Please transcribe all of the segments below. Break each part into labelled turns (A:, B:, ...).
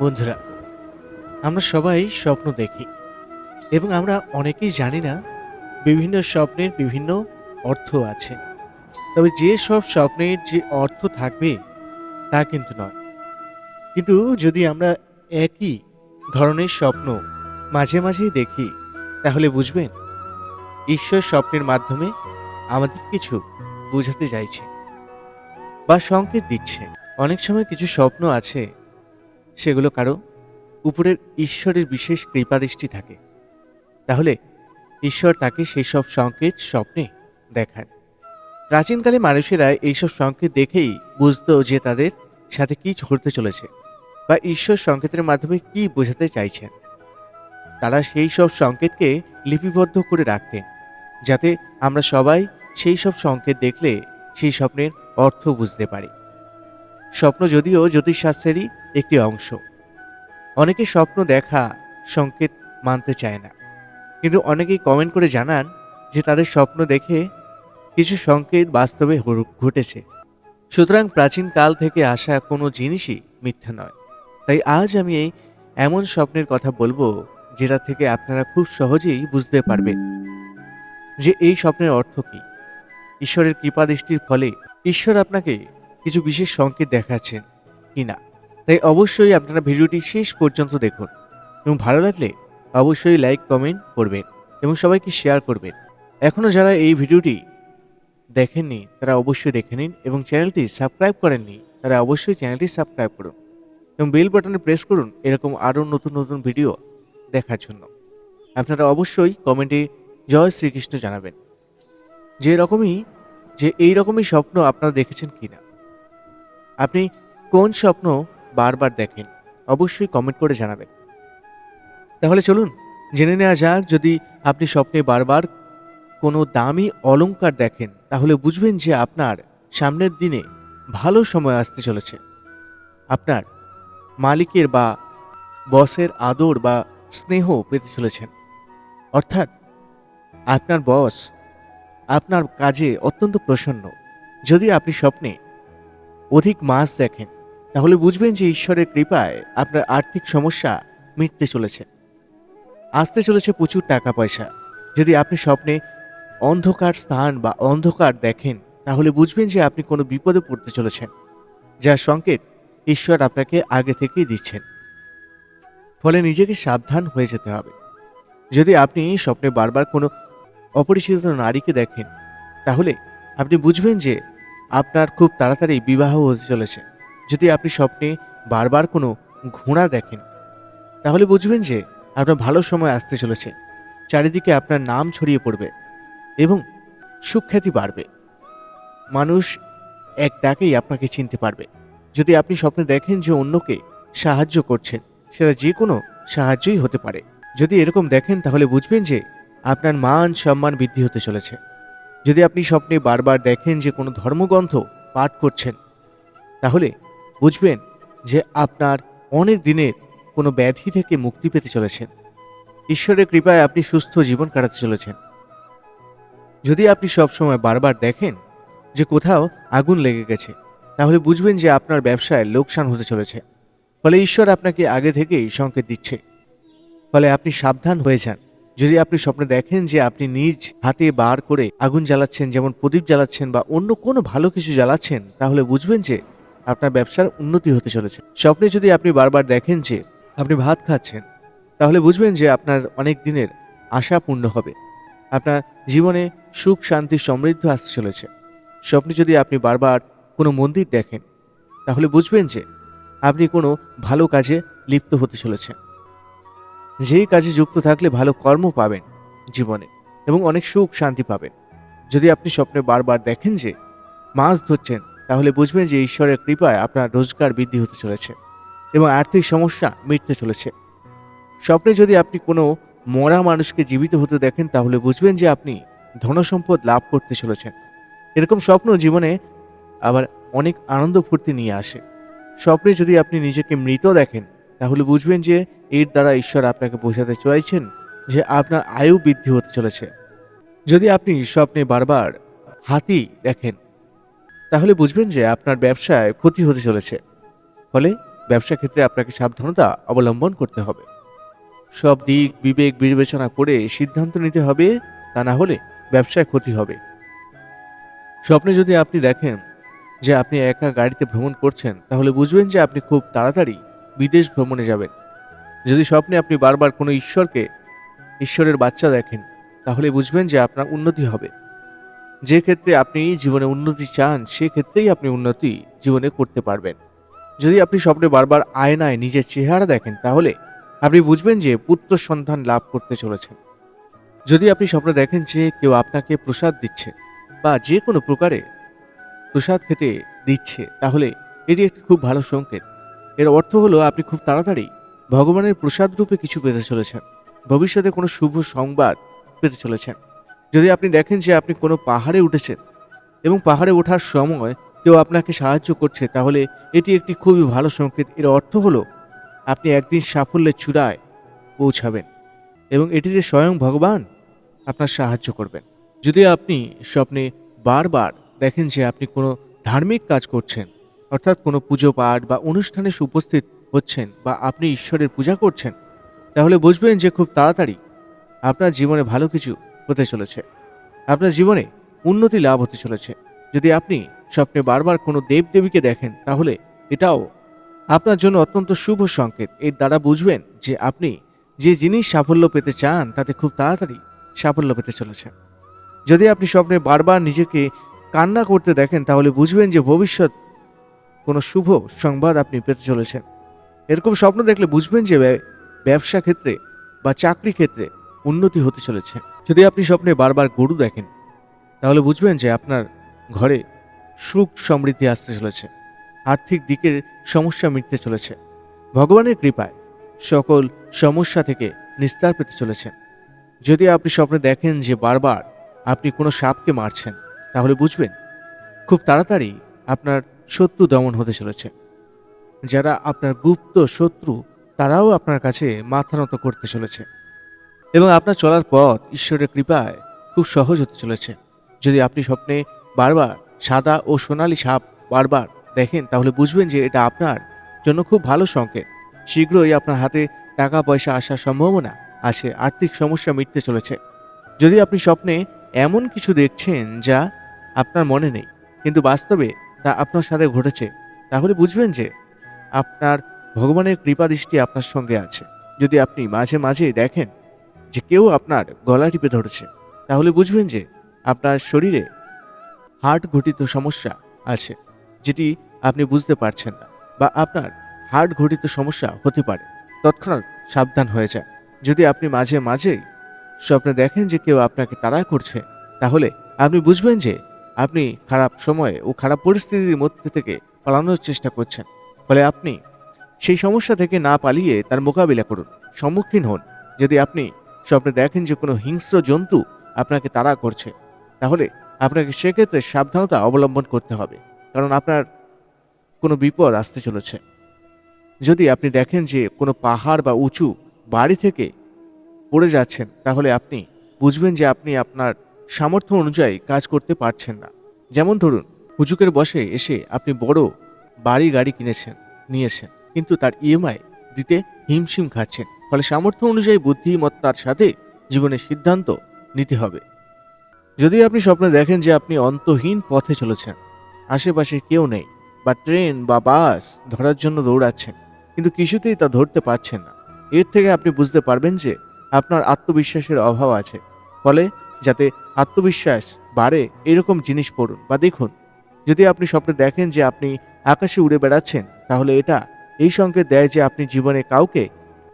A: বন্ধুরা, আমরা সবাই স্বপ্ন দেখি এবং আমরা অনেকেই জানি না বিভিন্ন স্বপ্নের বিভিন্ন অর্থ আছে। তবে যে সব স্বপ্নের যে অর্থ থাকবে তা কিন্তু নয়। কিন্তু যদি আমরা একই ধরনের স্বপ্ন মাঝে মাঝেই দেখি, তাহলে বুঝবেন ঈশ্বর স্বপ্নের মাধ্যমে আমাদের কিছু বোঝাতে চাইছে বা সংকেত দিচ্ছে। অনেক সময় কিছু স্বপ্ন আছে সেগুলো কারও উপরের ঈশ্বরের বিশেষ কৃপাদৃষ্টি থাকে। তাহলে ঈশ্বর তাকে সেই সব সংকেত স্বপ্নে দেখান। প্রাচীনকালে মানুষেরা এইসব সংকেত দেখেই বুঝতো যে তাদের সাথে কি ঘটতে চলেছে বা ঈশ্বর সংকেতের মাধ্যমে কি বোঝাতে চাইছেন। তারা সেই সব সংকেতকে লিপিবদ্ধ করে রাখতেন, যাতে আমরা সবাই সেই সব সংকেত দেখলে সেই স্বপ্নের অর্থ বুঝতে পারি। স্বপ্ন যদিও জ্যোতিষশাস্ত্রেরই একটি অংশ। অনেকে স্বপ্ন দেখা সংকেত মানতে চায় না। কিন্তু অনেকেই কমেন্ট করে জানান যে তাদের স্বপ্ন দেখে কিছু সংকেত বাস্তবে ঘটেছে। সুতরাং প্রাচীন কাল থেকে আসা কোনো জিনিসই মিথ্যা নয়। তাই আজ আমি এই এমন স্বপ্নের কথা বলব যেটা থেকে আপনারা খুব সহজেই বুঝতে পারবেন যে এই স্বপ্নের অর্থ কী। ঈশ্বরের কৃপাদৃষ্টির ফলে ঈশ্বর আপনাকে কিছু বিশেষ সংকেত দেখাচ্ছেন কি না তাই অবশ্যই আপনারা ভিডিওটি শেষ পর্যন্ত দেখুন এবং ভালো লাগলে অবশ্যই লাইক, কমেন্ট করবেন এবং সবাইকে শেয়ার করবেন। এখনও যারা এই ভিডিওটি দেখেননি, তারা অবশ্যই দেখে নিন এবং চ্যানেলটি সাবস্ক্রাইব করেননি, তারা অবশ্যই চ্যানেলটি সাবস্ক্রাইব করুন এবং বেল বাটনে প্রেস করুন এরকম আরও নতুন নতুন ভিডিও দেখার জন্য। আপনারা অবশ্যই কমেন্টে জয় শ্রীকৃষ্ণ জানাবেন। যে রকমই, যে এই রকমই স্বপ্ন আপনারা দেখেছেন কিনা। আপনি কোন স্বপ্ন বারবার দেখেন, অবশ্যই কমেন্ট করে জানাবেন। তাহলে চলুন, জেনে নেওয়া যাক যদি আপনি স্বপ্নে বারবার কোনো দামি অলংকার দেখেন, তাহলে বুঝবেন যে আপনার সামনের দিনে ভালো সময় আসতে চলেছে। আপনার মালিকের বা বসের আদর বা স্নেহ পেতে চলেছেন। অর্থাৎ আপনার বস আপনার কাজে অত্যন্ত প্রসন্ন। যদি আপনি স্বপ্নে অধিক মাস দেখেন, তাহলে বুঝবেন যে ঈশ্বরের কৃপায় আপনার আর্থিক সমস্যা মিটতে চলেছে। আসতে চলেছে প্রচুর টাকা পয়সা। যদি আপনি স্বপ্নে অন্ধকার স্থান বা অন্ধকার দেখেন, তাহলে বুঝবেন যে আপনি কোনো বিপদে পড়তে চলেছেন যার সংকেত ঈশ্বর আপনাকে আগে থেকেই দিচ্ছেন। ফলে নিজেকে সাবধান হয়ে যেতে হবে। যদি আপনি স্বপ্নে বারবার কোনো অপরিচিত নারীকে দেখেন, তাহলে আপনি বুঝবেন যে আপনার খুব তাড়াতাড়ি বিবাহ হতে চলেছে। যদি আপনি স্বপ্নে বারবার কোনো ঘোড়া দেখেন, তাহলে বুঝবেন যে আপনার ভালো সময় আসতে চলেছে। চারিদিকে আপনার নাম ছড়িয়ে পড়বে এবং সুখ্যাতি বাড়বে। মানুষ এক ডাকেই আপনাকে চিনতে পারবে। যদি আপনি স্বপ্নে দেখেন যে অন্যকে সাহায্য করছেন, সেটা যে কোনো সাহায্যই হতে পারে। যদি এরকম দেখেন, তাহলে বুঝবেন যে আপনার মান সম্মান বৃদ্ধি হতে চলেছে। যদি আপনি স্বপ্নে বারবার দেখেন যে কোনো ধর্মগ্রন্থ পাঠ করছেন, তাহলে বুঝবেন যে আপনার অনেক দিনের কোনো ব্যাধি থেকে মুক্তি পেতে চলেছেন। ঈশ্বরের কৃপায় আপনি সুস্থ জীবন কাটাতে চলেছেন। যদি আপনি সবসময় বারবার দেখেন যে কোথাও আগুন লেগে গেছে, তাহলে বুঝবেন যে আপনার ব্যবসায় লোকসান হতে চলেছে। ফলে ঈশ্বর আপনাকে আগে থেকেই সংকেত দিচ্ছে। ফলে আপনি সাবধান হয়ে যান। যদি আপনি স্বপ্নে দেখেন যে আপনি নিজ হাতে বার করে আগুন জ্বালাচ্ছেন, যেমন প্রদীপ জ্বালাচ্ছেন বা অন্য কোনো ভালো কিছু জ্বালাচ্ছেন, তাহলে বুঝবেন যে আপনার ব্যবসার উন্নতি হতে চলেছে। স্বপ্নে যদি আপনি বারবার দেখেন যে আপনি ভাত খাচ্ছেন, তাহলে বুঝবেন যে আপনার অনেক দিনের আশা পূর্ণ হবে। আপনার জীবনে সুখ, শান্তি, সমৃদ্ধ আসতে চলেছে। স্বপ্নে যদি আপনি বারবার কোনো মন্দির দেখেন, তাহলে বুঝবেন যে আপনি কোনো ভালো কাজে লিপ্ত হতে চলেছেন। যেই কাজে যুক্ত থাকলে ভালো কর্ম পাবেন জীবনে এবং অনেক সুখ শান্তি পাবেন। যদি আপনি স্বপ্নে বারবার দেখেন যে মাছ ধরছেন, তাহলে বুঝবেন যে ঈশ্বরের কৃপায় আপনার রোজগার বৃদ্ধি হতে চলেছে এবং আর্থিক সমস্যা মিটতে চলেছে। স্বপ্নে যদি আপনি কোনো মরা মানুষকে জীবিত হতে দেখেন, তাহলে বুঝবেন যে আপনি ধনসম্পদ লাভ করতে চলেছেন। এরকম স্বপ্ন জীবনে আবার অনেক আনন্দ ফুর্তি নিয়ে আসে। স্বপ্নে যদি আপনি নিজেকে মৃত দেখেন তাহলে বুঝবেন যে এর দ্বারা ঈশ্বর আপনাকে বোঝাতে চাইছেন যে আপনার আয়ু বৃদ্ধি হতে চলেছে। যদি আপনি স্বপ্নে বারবার হাতি দেখেন, তাহলে বুঝবেন যে আপনার ব্যবসায় ক্ষতি হতে চলেছে। ফলে ব্যবসা ক্ষেত্রে আপনাকে সাবধানতা অবলম্বন করতে হবে। সব দিক বিবেক বিবেচনা করে সিদ্ধান্ত নিতে হবে, তা না হলে ব্যবসায় ক্ষতি হবে। স্বপ্নে যদি আপনি দেখেন যে আপনি একা গাড়িতে ভ্রমণ করছেন, তাহলে বুঝবেন যে আপনি খুব তাড়াতাড়ি বিদেশ ভ্রমণে যাবেন। যদি স্বপ্নে আপনি বারবার কোনো ঈশ্বরকে, ঈশ্বরের বাচ্চা দেখেন, তাহলে বুঝবেন যে আপনার উন্নতি হবে। যে ক্ষেত্রে আপনি জীবনে উন্নতি চান, সে ক্ষেত্রেই আপনি উন্নতি জীবনে করতে পারবেন। যদি আপনি স্বপ্নে বারবার আয়নায় নিজের চেহারা দেখেন, তাহলে আপনি বুঝবেন যে পুত্র সন্ধান লাভ করতে চলেছেন। যদি আপনি স্বপ্নে দেখেন যে কেউ আপনাকে প্রসাদ দিচ্ছে বা যে কোনো প্রকারে প্রসাদ খেতে দিচ্ছে, তাহলে এটি একটি খুব ভালো সংকেত। এর অর্থ হলো আপনি খুব তাড়াতাড়ি ভগবানের প্রসাদ রূপে কিছু পেতে চলেছেন। ভবিষ্যতে কোনো শুভ সংবাদ পেতে চলেছেন। যদি আপনি দেখেন যে আপনি কোনো পাহাড়ে উঠেছেন এবং পাহাড়ে ওঠার সময় কেউ আপনাকে সাহায্য করছে, তাহলে এটি একটি খুবই ভালো সংকেত। এর অর্থ হলো আপনি একদিন সাফল্যের চূড়ায় পৌঁছাবেন এবং এটিতে স্বয়ং ভগবান আপনার সাহায্য করবেন। যদি আপনি স্বপ্নে বারবার দেখেন যে আপনি কোনো ধার্মিক কাজ করছেন অর্থাৎ কোনো পুজো পাঠ বা অনুষ্ঠানে উপস্থিত হচ্ছেন বা আপনি ঈশ্বরের পূজা করছেন, তাহলে বুঝবেন যে খুব তাড়াতাড়ি আপনার জীবনে ভালো কিছু হতে চলেছে। আপনার জীবনে উন্নতি লাভ হতে চলেছে। যদি আপনি স্বপ্নে বারবার কোনো দেবদেবীকে দেখেন, তাহলে এটাও আপনার জন্য অত্যন্ত শুভ সংকেত। এর দ্বারা বুঝবেন যে আপনি যে জিনিস সাফল্য পেতে চান, তাতে খুব তাড়াতাড়ি সাফল্য পেতে চলেছেন। যদি আপনি স্বপ্নে বারবার নিজেকে কান্না করতে দেখেন, তাহলে বুঝবেন যে ভবিষ্যৎ কোনো শুভ সংবাদ আপনি পেতে চলেছেন। এরকম স্বপ্ন দেখলে বুঝবেন যে ব্যবসা ক্ষেত্রে বা চাকরি ক্ষেত্রে উন্নতি হতে চলেছে। যদি আপনি স্বপ্নে বারবার গরু দেখেন, তাহলে বুঝবেন যে আপনার ঘরে সুখ সমৃদ্ধি আসতে চলেছে, আর্থিক দিকের সমস্যা মিটতে চলেছে। ভগবানের কৃপায় সকল সমস্যা থেকে নিস্তার পেতে চলেছেন। যদি আপনি স্বপ্নে দেখেন যে বারবার আপনি কোনো সাপকে মারছেন, তাহলে বুঝবেন খুব তাড়াতাড়ি আপনার শত্রু দমন হতে চলেছে। যারা আপনার গুপ্ত শত্রু, তারাও আপনার কাছে মাথা নত করতে চলেছে। এবং আপনার চলার পথ ঈশ্বরের কৃপায় খুব সহজ হতে চলেছে। যদি আপনি স্বপ্নে বারবার সাদা ও সোনালী সাপ বারবার দেখেন, তাহলে বুঝবেন যে এটা আপনার জন্য খুব ভালো সংকেত। শীঘ্রই আপনার হাতে টাকা পয়সা আসার সম্ভাবনা আছে, আর্থিক সমস্যা মিটতে চলেছে। যদি আপনি স্বপ্নে এমন কিছু দেখছেন যা আপনার মনে নেই, কিন্তু বাস্তবে তা আপনার সাথে ঘটেছে, তাহলে বুঝবেন যে আপনার ভগবানের কৃপা দৃষ্টি আপনার সঙ্গে আছে। যদি আপনি মাঝে মাঝে দেখেন যে কেউ আপনার গলা টিপে ধরেছে, তাহলে বুঝবেন যে আপনার শরীরে হার্ট ঘটিত সমস্যা আছে, যেটি আপনি বুঝতে পারছেন না বা আপনার হার্ট ঘটিত সমস্যা হতে পারে। তৎক্ষণাৎ সাবধান হয়ে যায় যদি আপনি মাঝে মাঝেই স্বপ্নে দেখেন যে কেউ আপনাকে তাড়া করছে, তাহলে আপনি বুঝবেন যে আপনি খারাপ সময়ে ও খারাপ পরিস্থিতির মধ্যে থেকে পালানোর চেষ্টা করছেন। ফলে আপনি সেই সমস্যা থেকে না পালিয়ে তার মোকাবিলা করুন, সম্মুখীন হন। যদি আপনি স্বপ্নে দেখেন যে কোনো হিংস্র জন্তু আপনাকে তাড়া করছে, তাহলে আপনাকে সেক্ষেত্রে সাবধানতা অবলম্বন করতে হবে, কারণ আপনার কোনো বিপদ আসতে চলেছে। যদি আপনি দেখেন যে কোনো পাহাড় বা উঁচু বাড়ি থেকে পড়ে যাচ্ছেন, তাহলে আপনি বুঝবেন যে আপনি আপনার সামর্থ্য অনুযায়ী কাজ করতে পারছেন না। যেমন ধরুন, হুজুকের বসে এসে আপনি বড় বাড়ি গাড়ি কিনেছেন, নিয়েছেন, কিন্তু তার ইএমআই দিতে হিমশিম খাচ্ছেন। ফলে সামর্থ্য অনুযায়ী বুদ্ধিমত্তার সাথে জীবনের সিদ্ধান্ত নিতে হবে। যদি আপনি স্বপ্নে দেখেন যে আপনি অন্তহীন পথে চলেছেন, আশেপাশে কেউ নেই, বা ট্রেন বা বাস ধরার জন্য দৌড়াচ্ছেন, কিন্তু কিছুতেই তা ধরতে পারছেন না, এর থেকে আপনি বুঝতে পারবেন যে আপনার আত্মবিশ্বাসের অভাব আছে। ফলে যাতে আত্মবিশ্বাস বাড়ে, এরকম জিনিস পড়ুন। বা দেখুন, যদি আপনি স্বপ্নে দেখেন যে আপনি আকাশে উড়ে বেড়াচ্ছেন, তাহলে এটা এই সংকেত দেয় যে আপনি জীবনে কাউকে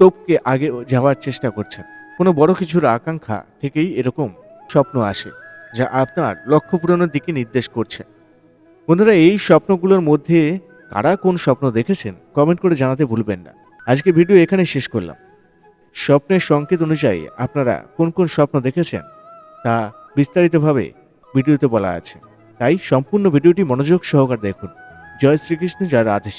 A: টপকে আগে যাওয়ার চেষ্টা করছেন। কোনো বড় কিছুর আকাঙ্ক্ষা থেকেই এরকম স্বপ্ন আসে, যা আপনার লক্ষ্য পূরণের দিকে নির্দেশ করছে। বন্ধুরা, এই স্বপ্নগুলোর মধ্যে কারা কোন স্বপ্ন দেখেছেন, কমেন্ট করে জানাতে ভুলবেন না। আজকে ভিডিও এখানে শেষ করলাম। স্বপ্নের সংকেত অনুযায়ী আপনারা কোন কোন স্বপ্ন দেখেছেন তা বিস্তারিতভাবে ভিডিওতে বলা আছে। তাই সম্পূর্ণ ভিডিওটি মনোযোগ সহকারে দেখুন। জয় শ্রীকৃষ্ণ যার রাধেশ্যাম।